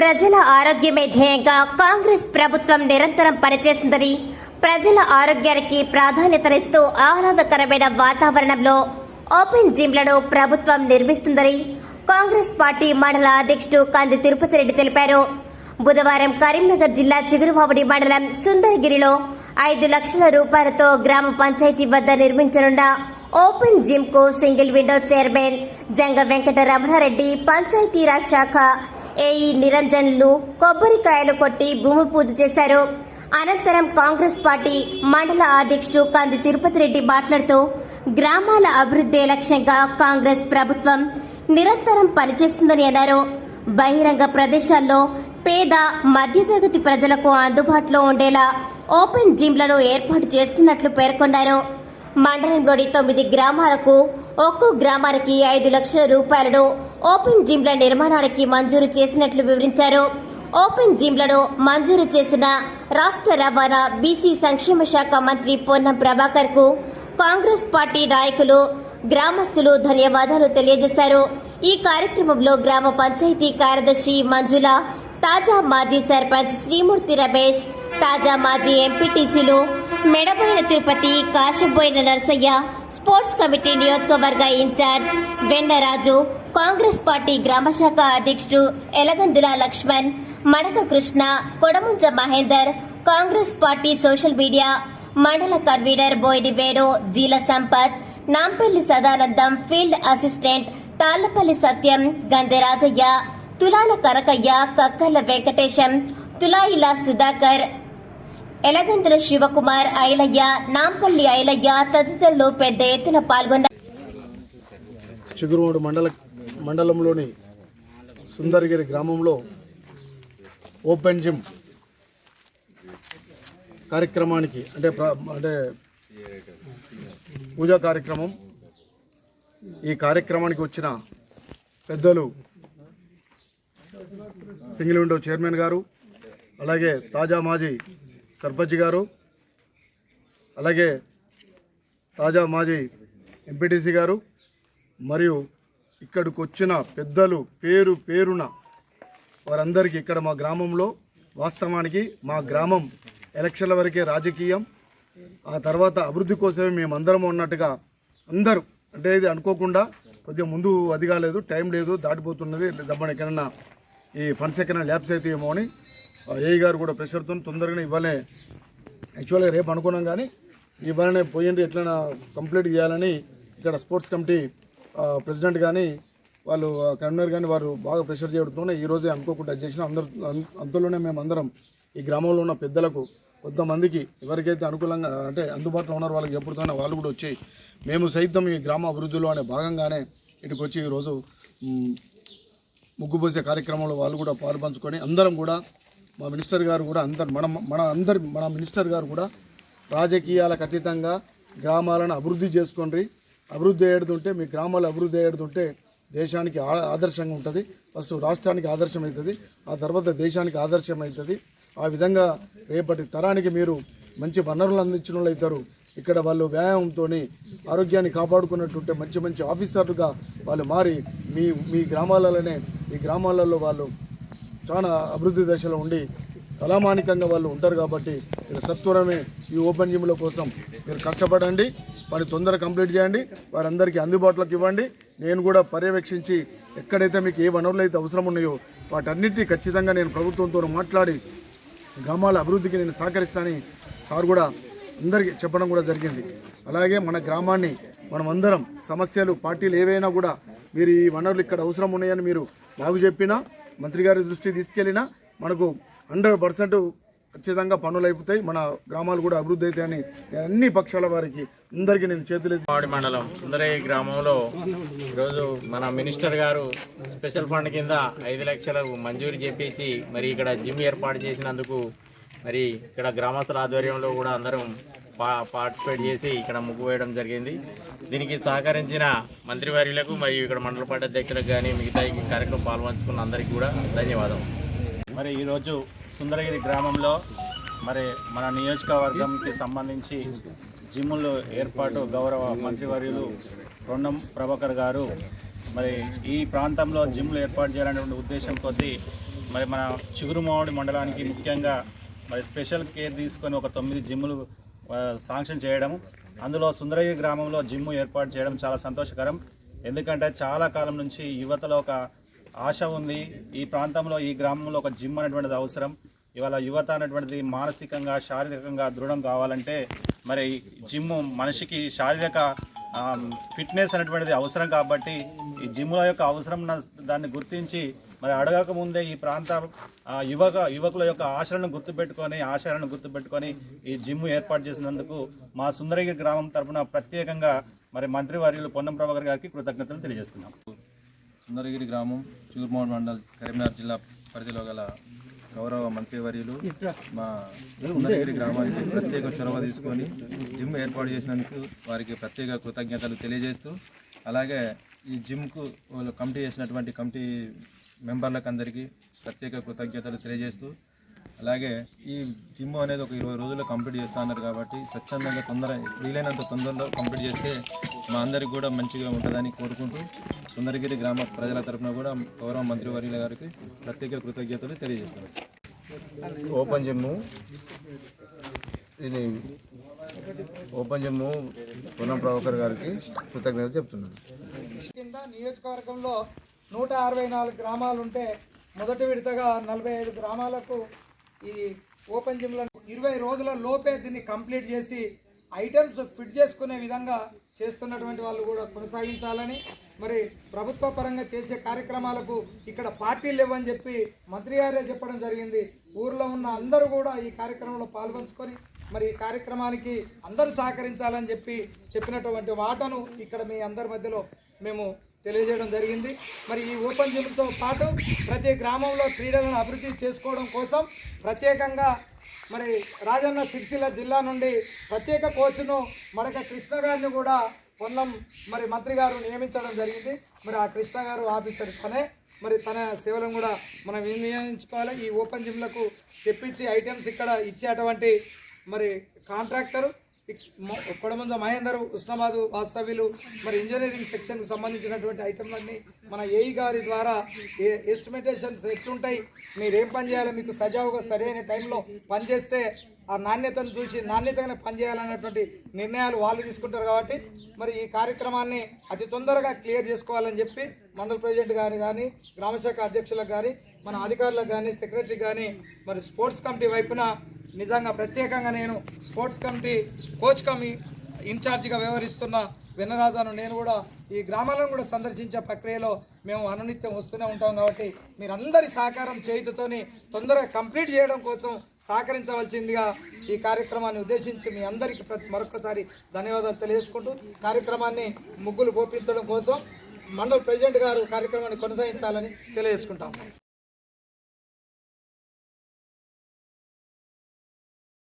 ప్రజల ఆరోగ్యమే ధ్యేయంగా కాంగ్రెస్ ప్రభుత్వం నిరంతరం పనిచేస్తుందని ప్రజల ఆరోగ్యానికి ప్రాధాన్యతనిస్తూ ఆహ్లాదకరమైన వాతావరణంలో ఓపెన్ జిమ్లను ప్రభుత్వం నిర్మిస్తుందని కాంగ్రెస్ పార్టీ మండల అధ్యక్షుడు కంది తిరుపతి రెడ్డి తెలిపారు. బుధవారం కరీంనగర్ జిల్లా చిగురుమామిడి మండలం సుందరగిరిలో ఐదు లక్షల రూపాయలతో గ్రామ పంచాయతీ వద్ద నిర్మించనున్న open జిమ్కు single window chairman Janga Venkata Ramanareddy Panchayati Raj శాఖ ఏఈ నిరంజన్లు కొబ్బరికాయలు కొట్టి భూమి పూజ చేశారు. అనంతరం కాంగ్రెస్ పార్టీ మండల అధ్యక్షుడు కంది తిరుపతి రెడ్డి మాట్లాడుతూ గ్రామాల అభివృద్ధి లక్ష్యంగా కాంగ్రెస్ ప్రభుత్వం నిరంతరం పనిచేస్తుందని అన్నారు. బహిరంగ ప్రదేశాల్లో పేద మధ్యతరగతి ప్రజలకు అందుబాటులో ఉండేలా ఓపెన్ జిమ్లను ఏర్పాటు చేస్తున్నట్లు పేర్కొన్నారు. మండలంలోని తొమ్మిది గ్రామాలకు ఒక్కో గ్రామానికి ఐదు లక్షల రూపాయలను ఓపెన్ జిమ్ల నిర్మాణానికి మంజూరు చేసినట్లు వివరించారు. ఓపెన్ జిమ్లను మంజూరు చేసిన రాష్ట్ర రవాణా బీసీ సంక్షేమ శాఖ మంత్రి పొన్నం ప్రభాకర్కు కాంగ్రెస్ పార్టీ నాయకులు గ్రామస్తులు ధన్యవాదాలు తెలియజేశారు. ఈ కార్యక్రమంలో గ్రామ పంచాయతీ కార్యదర్శి మంజుల తాజా మాజీ సర్పంచ్ శ్రీమూర్తి రమేష్ తాజా మాజీ ఎంపీటీసీలు మెడబోయిన తిరుపతి కాశబోయిన నరసయ్య స్పోర్ట్స్ కమిటీ నియోజకవర్గ ఇన్ఛార్జ్ వెన్నరాజు కాంగ్రెస్ పార్టీ గ్రామశాఖ అధ్యక్షుడు Elagandula Laxman Madaka Krishna Kodamunja Mahender Congress party social media మండల convener Boyidi Venu Jeela Sampath Nampally Sadanandam field assistant Tallapalli Satyam Gandharajaiah Tulala Kanakaiah Kakkarla Venkatesham తులాయిల Sudhakar Elagandula Shivakumar Ailayya Nampally Ailayya తదితరులు పెద్ద ఎత్తున పాల్గొన్నారు చిగురువాడు మండల మండలంలోని సుందరగిరి గ్రామంలో ఓపెన్ జిమ్ కార్యక్రమానికి అంటే అంటే పూజా కార్యక్రమం. ఈ కార్యక్రమానికి వచ్చిన పెద్దలు సింగిల్ విండో చైర్మన్ గారు అలాగే తాజా మాజీ సర్పంచ్ గారు అలాగే తాజా మాజీ ఎంపీటీసీ గారు మరియు ఇక్కడికి వచ్చిన పెద్దలు పేరు పేరున వారందరికీ ఇక్కడ మా గ్రామంలో వాస్తవానికి మా గ్రామం ఎలక్షన్ల వరకే రాజకీయం. ఆ తర్వాత అభివృద్ధి కోసమే మేమందరం ఉన్నట్టుగా అందరూ అంటే ఇది అనుకోకుండా కొద్దిగా ముందు అది కాలేదు టైం లేదు దాటిపోతున్నది. దమ్మని ఎక్కడన్నా ఈ ఫండ్స్ ఎక్కడైనా ల్యాబ్స్ అయితే ఏమో అని ఏఈ గారు కూడా ప్రెషర్తో తొందరగానే ఇవ్వలే. యాక్చువల్గా రేపు అనుకున్నాం కానీ ఇవ్వాలనే పోయింది ఎట్లైనా కంప్లీట్ చేయాలని ఇక్కడ స్పోర్ట్స్ కమిటీ ప్రెసిడెంట్ కానీ వాళ్ళు కన్వీనర్ కానీ వారు బాగా ప్రెషర్ చేయడంతోనే ఈ రోజే అనుకోకుండా చేసిన అందరు అంతలోనే మేము అందరం ఈ గ్రామంలో ఉన్న పెద్దలకు కొంతమందికి ఎవరికైతే అనుకూలంగా అంటే అందుబాటులో ఉన్నారో వాళ్ళకి చెప్పుడుతోనే వాళ్ళు కూడా వచ్చి మేము సైతం ఈ గ్రామ అభివృద్ధిలో అనే భాగంగానే ఇటుకు వచ్చి ఈరోజు ముగ్గుపోసే కార్యక్రమంలో వాళ్ళు కూడా పాల్పంచుకొని అందరం కూడా మా మినిస్టర్ గారు కూడా అందరు మన మన అందరి మన మినిస్టర్ గారు కూడా రాజకీయాలకు అతీతంగా గ్రామాలను అభివృద్ధి చేసుకోండి అభివృద్ధి ఏడుతుంటే మీ గ్రామాలు అభివృద్ధి ఏడుతుంటే దేశానికి ఆ- ఆదర్శంగా ఉంటుంది. ఫస్ట్ రాష్ట్రానికి ఆదర్శం అవుతుంది ఆ తర్వాత దేశానికి ఆదర్శం అవుతుంది ఆ విధంగా రేపటి తరానికి మీరు మంచి వనరులు అందించిన వాళ్ళు అవుతారు. ఇక్కడ వాళ్ళు వ్యాయామంతో ఆరోగ్యాన్ని కాపాడుకున్నట్టుంటే మంచి మంచి ఆఫీసర్లుగా వాళ్ళు మారి మీ మీ గ్రామాలలోనే ఈ గ్రామాలలో వాళ్ళు చాలా అభివృద్ధి దశలో ఉండి కళామానికంగా వాళ్ళు ఉంటారు కాబట్టి మీరు సత్వరమే ఈ ఓపెన్ జిమ్ల కోసం మీరు కష్టపడండి. వారి తొందర కంప్లీట్ చేయండి. వారందరికీ అందుబాటులోకి ఇవ్వండి. నేను కూడా పర్యవేక్షించి ఎక్కడైతే మీకు ఏ వనరులు అయితే అవసరం ఉన్నాయో వాటన్నిటినీ ఖచ్చితంగా నేను ప్రభుత్వంతో మాట్లాడి గ్రామాల అభివృద్ధికి నేను సహకరిస్తానని సార్ కూడా అందరికీ చెప్పడం కూడా జరిగింది. అలాగే మన గ్రామాన్ని మనం అందరం సమస్యలు పార్టీలు ఏవైనా కూడా మీరు ఈ వనరులు ఇక్కడ అవసరం ఉన్నాయని మీరు బాగు చెప్పినా మంత్రి గారి దృష్టి తీసుకెళ్ళినా మనకు హండ్రెడ్ పర్సెంట్ ఖచ్చితంగా పనులు అయిపోతాయి. మన గ్రామాలు కూడా అభివృద్ధి అవుతాయని నేను అన్ని పక్షాల వారికి అందరికీ నేను చేతులు మామిడి మండలం సుందరయ్య గ్రామంలో ఈరోజు మన మినిస్టర్ గారు స్పెషల్ ఫండ్ కింద ఐదు లక్షలకు మంజూరు చేపించి మరి ఇక్కడ జిమ్ ఏర్పాటు చేసినందుకు మరి ఇక్కడ గ్రామస్తుల ఆధ్వర్యంలో కూడా అందరం పా పార్టిసిపేట్ చేసి ఇక్కడ ముగ్గు వేయడం జరిగింది. దీనికి సహకరించిన మంత్రివర్యులకు మరియు ఇక్కడ మండల పార్టీ అధ్యక్షులకు కానీ మిగతా ఈ కార్యక్రమం పాల్పంచుకున్న అందరికీ కూడా ధన్యవాదం. మరి ఈరోజు సుందరగిరి గ్రామంలో మరి మన నియోజకవర్గంకి సంబంధించి జిమ్ములు ఏర్పాటు గౌరవ మంత్రివర్యులు రొండం ప్రభాకర్ గారు. మరి ఈ ప్రాంతంలో జిమ్లు ఏర్పాటు చేయాలనే ఉద్దేశం కొద్దీ మరి మన చిగురుమావడి మండలానికి ముఖ్యంగా మరి స్పెషల్ కేర్ తీసుకొని ఒక తొమ్మిది జిమ్ములు శాంక్షన్ చేయడం అందులో సుందరగిరి గ్రామంలో జిమ్ ఏర్పాటు చేయడం చాలా సంతోషకరం. ఎందుకంటే చాలా కాలం నుంచి యువతలో ఒక ఆశ ఉంది. ఈ ప్రాంతంలో ఈ గ్రామంలో ఒక జిమ్ అనేటువంటిది అవసరం. ఇవాళ యువత అనేటువంటిది మానసికంగా శారీరకంగా దృఢం కావాలంటే మరి జిమ్ మనిషికి శారీరక ఫిట్నెస్ అనేటువంటిది అవసరం కాబట్టి ఈ జిమ్ల యొక్క అవసరం న- దాన్ని గుర్తించి మరి అడగక ముందే ఈ ప్రాంత ఆ, యువక యువకుల యొక్క ఆశలను గుర్తుపెట్టుకొని ఆశయాలను గుర్తుపెట్టుకొని ఈ జిమ్ ఏర్పాటు చేసినందుకు మా సుందరగిరి గ్రామం తరపున ప్రత్యేకంగా మరి మంత్రివర్యులు పొన్నం ప్రభాకర్ గారికి కృతజ్ఞతలు తెలియజేస్తున్నాం. సుందరగిరి గ్రామం చూర్మోహన్ మండల్ కరీంనగర్ జిల్లా పరిధిలో గల గౌరవ మంత్రివర్యులు మా సుందరగిరి గ్రామానికి ప్రత్యేక చొరవ తీసుకొని జిమ్ ఏర్పాటు చేసినందుకు వారికి ప్రత్యేక కృతజ్ఞతలు తెలియజేస్తూ అలాగే ఈ జిమ్కు వాళ్ళు కమిటీ చేసినటువంటి కమిటీ మెంబర్లకు అందరికీ ప్రత్యేక కృతజ్ఞతలు తెలియజేస్తూ అలాగే ఈ జిమ్ అనేది ఒక ఇరవై రోజుల్లో కంప్లీట్ చేస్తా అన్నారు కాబట్టి స్వచ్ఛందంగా తొందర వీలైనంత తొందరలో కంప్లీట్ చేస్తే మా అందరికి కూడా మంచిగా ఉంటుందని కోరుకుంటూ సుందరగిరి గ్రామ ప్రజల తరపున కూడా గౌరవ మంత్రివర్యుల గారికి ప్రత్యేక కృతజ్ఞతలు తెలియజేస్తున్నాను ఓపెన్ జిమ్ము ఇది ఓపెన్ జిమ్ము పొన్నం ప్రభాకర్ గారికి కృతజ్ఞతలు చెప్తున్నాను. కింద నియోజకవర్గంలో నూట అరవై నాలుగు గ్రామాలు ఉంటే మొదటి విడతగా నలభై ఐదు గ్రామాలకు ఈ ఓపెన్ జిమ్లో ఇరవై రోజుల లోపే దీన్ని కంప్లీట్ చేసి ఐటమ్స్ ఫిట్ చేసుకునే విధంగా చేస్తున్నటువంటి వాళ్ళు కూడా కొనసాగించాలని మరి ప్రభుత్వ పరంగా చేసే కార్యక్రమాలకు ఇక్కడ పార్టీలు లేవని చెప్పి మంత్రి గారే చెప్పడం జరిగింది. ఊర్లో ఉన్న అందరూ కూడా ఈ కార్యక్రమంలో పాల్పంచుకొని మరి ఈ కార్యక్రమానికి అందరూ సహకరించాలని చెప్పి చెప్పినటువంటి వాటను ఇక్కడ మీ అందరి మధ్యలో మేము తెలియజేయడం జరిగింది. మరి ఈ ఓపెన్ జిమ్తో పాటు ప్రతి గ్రామంలో క్రీడలను అభివృద్ధి చేసుకోవడం కోసం ప్రత్యేకంగా మరి రాజన్న సిరిసిల్ల జిల్లా నుండి ప్రత్యేక కోచ్ను మడక కృష్ణ గారిని కూడా పొన్నం మరి మంత్రి గారు నియమించడం జరిగింది. మరి ఆ కృష్ణ గారు ఆఫీసర్ తనే మరి తన సేవలను కూడా మనం వినియోగించుకోవాలి. ఈ ఓపెన్ జిమ్లకు తెప్పించి ఐటమ్స్ ఇక్కడ ఇచ్చేటువంటి మరి కాంట్రాక్టరు. కొడమంజ మహేందర్ ఉస్నాబాద్ వాస్తవ్యులు మరి ఇంజనీరింగ్ సెక్షన్కి సంబంధించినటువంటి ఐటమ్లన్నీ మన ఏఈ గారి ద్వారా ఏ ఎస్టిమేటేషన్స్ ఎట్లుంటాయి మీరు ఏం పని చేయాలో మీకు సజావుగా సరైన టైంలో పనిచేస్తే ఆ నాణ్యతను చూసి నాణ్యతగానే పనిచేయాలన్నటువంటి నిర్ణయాలు వాళ్ళు తీసుకుంటారు కాబట్టి మరి ఈ కార్యక్రమాన్ని అతి తొందరగా క్లియర్ చేసుకోవాలని చెప్పి మండల ప్రెసిడెంట్ గారు కానీ గ్రామశాఖ అధ్యక్షులకు కానీ మన అధికారులకు కానీ సెక్రటరీ కానీ మరి స్పోర్ట్స్ కమిటీ వైపున నిజంగా ప్రత్యేకంగా నేను స్పోర్ట్స్ కమిటీ కోచ్ కమి ఇన్ఛార్జిగా వ్యవహరిస్తున్న వెన్నరాజాను నేను కూడా ఈ గ్రామాలను కూడా సందర్శించే ప్రక్రియలో మేము అనునిత్యం వస్తూనే ఉంటాం కాబట్టి మీరందరి సహకారం చేతితోని తొందరగా కంప్లీట్ చేయడం కోసం సహకరించవలసిందిగా ఈ కార్యక్రమాన్ని ఉద్దేశించి మీ అందరికీ ప్రతి మరొకసారి ధన్యవాదాలు తెలియజేసుకుంటూ కార్యక్రమాన్ని ముగ్గులు పోపించడం కోసం మండల ప్రెసిడెంట్ గారు కార్యక్రమాన్ని కొనసాగించాలని తెలియజేసుకుంటాం.